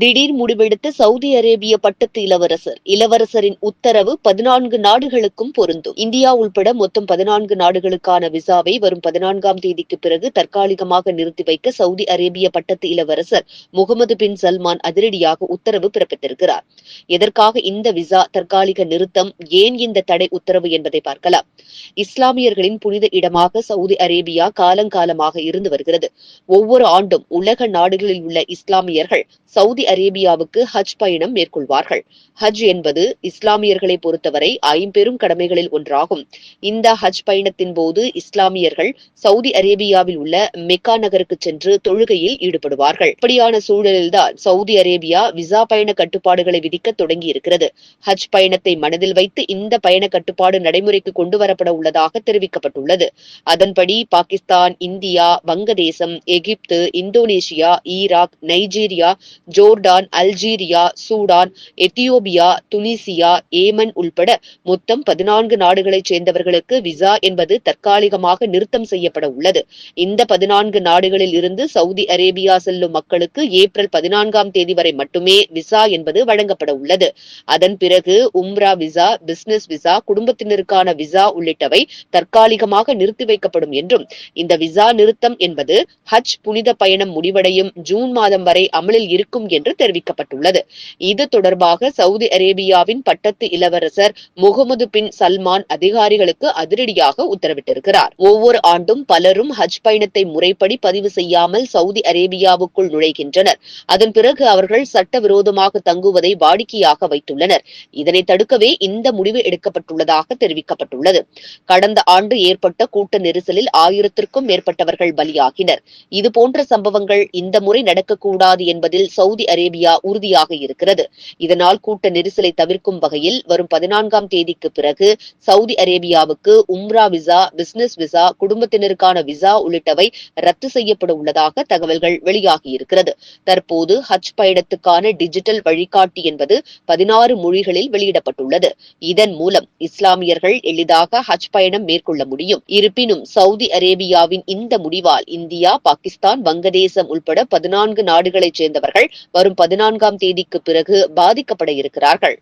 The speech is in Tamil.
திடீர் முடிவெடுத்த சவுதி அரேபிய பட்டத்து இளவரசர். இளவரசரின் உத்தரவு பதினான்கு நாடுகளுக்கும் பொருந்தும். இந்தியா உள்பட மொத்தம் பதினான்கு நாடுகளுக்கான விசாவை வரும் பதினான்காம் தேதிக்கு பிறகு தற்காலிகமாக நிறுத்தி வைக்க சவுதி அரேபிய பட்டத்து இளவரசர் முகமது பின் சல்மான் அதிரடியாக உத்தரவு பிறப்பித்திருக்கிறார். எதற்காக இந்த விசா தற்காலிக நிறுத்தம்? ஏன் இந்த தடை உத்தரவு என்பதை பார்க்கலாம். இஸ்லாமியர்களின் புனித இடமாக சவுதி அரேபியா காலங்காலமாக இருந்து வருகிறது. ஒவ்வொரு ஆண்டும் உலக நாடுகளில் உள்ள இஸ்லாமியர்கள் சவுதி சவுதி அரேபியாவுக்கு ஹஜ் பயணம் மேற்கொள்வார்கள். ஹஜ் என்பது இஸ்லாமியர்களை பொறுத்தவரை ஐம்பெரும் கடமைகளில் ஒன்றாகும். இந்த ஹஜ் பயணத்தின் போது இஸ்லாமியர்கள் சவுதி அரேபியாவில் உள்ள மெக்கா நகருக்கு சென்று தொழுகையில் ஈடுபடுவார்கள். இப்படியான சூழலில்தான் சவுதி அரேபியா விசா பயண கட்டுப்பாடுகளை விதிக்க தொடங்கி இருக்கிறது ஹஜ் பயணத்தை மனதில் வைத்து இந்த பயண கட்டுப்பாடு நடைமுறைக்கு கொண்டு வரப்பட உள்ளதாக தெரிவிக்கப்பட்டுள்ளது. அதன்படி பாகிஸ்தான் இந்தியா வங்கதேசம் எகிப்து Indonesia Iraq Nigeria Jo Jordan Algeria Sudan Ethiopia Tunisia Yemen உள்பட மொத்தம் பதினான்கு நாடுகளைச் சேர்ந்தவர்களுக்கு விசா என்பது தற்காலிகமாக நிறுத்தம் செய்யப்பட உள்ளது. இந்த பதினான்கு நாடுகளில் இருந்து சவுதி அரேபியா செல்லும் மக்களுக்கு ஏப்ரல் பதினான்காம் தேதி வரை மட்டுமே விசா என்பது வழங்கப்பட உள்ளது. அதன் பிறகு உம்ரா விசா பிசினஸ் விசா குடும்பத்தினருக்கான விசா உள்ளிட்டவை தற்காலிகமாக நிறுத்தி வைக்கப்படும் என்றும் இந்த விசா நிறுத்தம் என்பது ஹஜ் புனித பயணம் முடிவடையும் ஜூன் மாதம் வரை அமலில் இருக்கும் என்று என்று தெரிவிக்கப்பட்டுள்ளது. இது தொடர்பாக சவுதி அரேபியாவின் பட்டத்து இளவரசர் முகமது பின் சல்மான் அதிகாரிகளுக்கு அதிரடியாக உத்தரவிட்டிருக்கிறார். ஒவ்வொரு ஆண்டும் பலரும் ஹஜ் பயணத்தை முறைப்படி பதிவு செய்யாமல் சவுதி அரேபியாவுக்குள் நுழைகின்றனர். அதன் பிறகு அவர்கள் சட்டவிரோதமாக தங்குவதை வாடிக்கையாக வைத்துள்ளனர். இதனை தடுக்கவே இந்த முடிவு எடுக்கப்பட்டுள்ளதாக தெரிவிக்கப்பட்டுள்ளது. கடந்த ஆண்டு ஏற்பட்ட கூட்ட நெரிசலில் ஆயிரத்திற்கும் மேற்பட்டவர்கள் பலியாகினர். இதுபோன்ற சம்பவங்கள் இந்த முறை நடக்கக்கூடாது என்பதில் சவுதி அரேபியா உறுதியாக இருக்கிறது. இதனால் கூட்ட நெரிசலை தவிர்க்கும் வகையில் வரும் பதினான்காம் தேதிக்கு பிறகு சவுதி அரேபியாவுக்கு உம்ரா விசா பிசினஸ் விசா குடும்பத்தினருக்கான விசா உள்ளிட்டவை ரத்து செய்யப்பட உள்ளதாக தகவல்கள் வெளியாகி இருக்கிறது. தற்போது ஹஜ் பயணத்துக்கான டிஜிட்டல் வழிகாட்டி என்பது பதினாறு மொழிகளில் வெளியிடப்பட்டுள்ளது. இதன் மூலம் இஸ்லாமியர்கள் எளிதாக ஹஜ் பயணம் மேற்கொள்ள முடியும். இருப்பினும் சவுதி அரேபியாவின் இந்த முடிவால் இந்தியா பாகிஸ்தான் வங்கதேசம் உள்பட பதினான்கு நாடுகளைச் சேர்ந்தவர்கள் வரும் பதினான்காம் தேதிக்கு பிறகு பாதிக்கப்பட இருக்கிறார்கள்.